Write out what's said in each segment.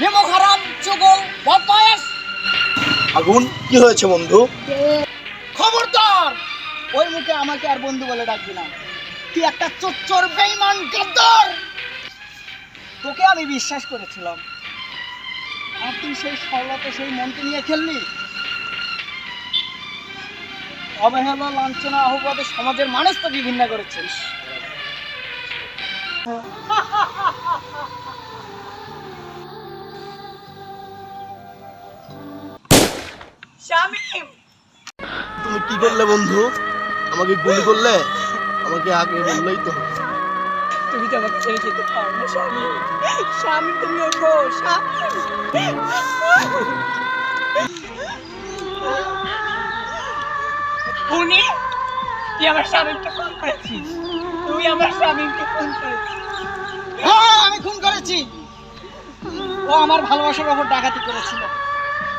নেমো খারাপ চুগল বদমায়েশ আগুন কি হয়েছে বন্ধু? খবরদার ওই মুখে আমাকে আর বন্ধু বলে ডাকবি না। তুই একটা চোচ্চর বেইমান গদ্দার। তোকে আমি বিশ্বাস করেছিলাম। আর তুই সেই সরলতে সেই মনকে নিয়ে খেললি? অবহেলা লাঞ্ছনা আহ্বাদে সমাজের মানুষ তো বিভিন্ন করেছিস। শামিম। তুমি কি করলে বন্ধু? আমাকে গুলি করলে? আমাকে আগে বললেই তো তুমি তো আমাকে ছেড়ে যেতে পারো না স্বামী স্বামী তুমি ওঠো স্বামী উনি তুই আমার স্বামীকে ফোন করেছিস? তুই আমার স্বামীকে ফোন করেছিস? হ্যাঁ আমি খুন করেছি। ও আমার ভালোবাসার ওপর ডাকাতি করেছিল।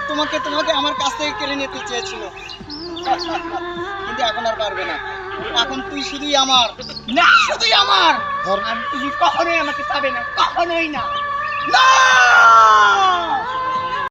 তোমাকে তোমাকে আমার কাছ থেকে কেড়ে নিতে চেয়েছিল। কিন্তু এখন আর পারবে না। এখন তুই শুধুই আমার। না! শুধুই আমার! আর তুমি কখনোই আমাকে পাবে না কখনোই না। না!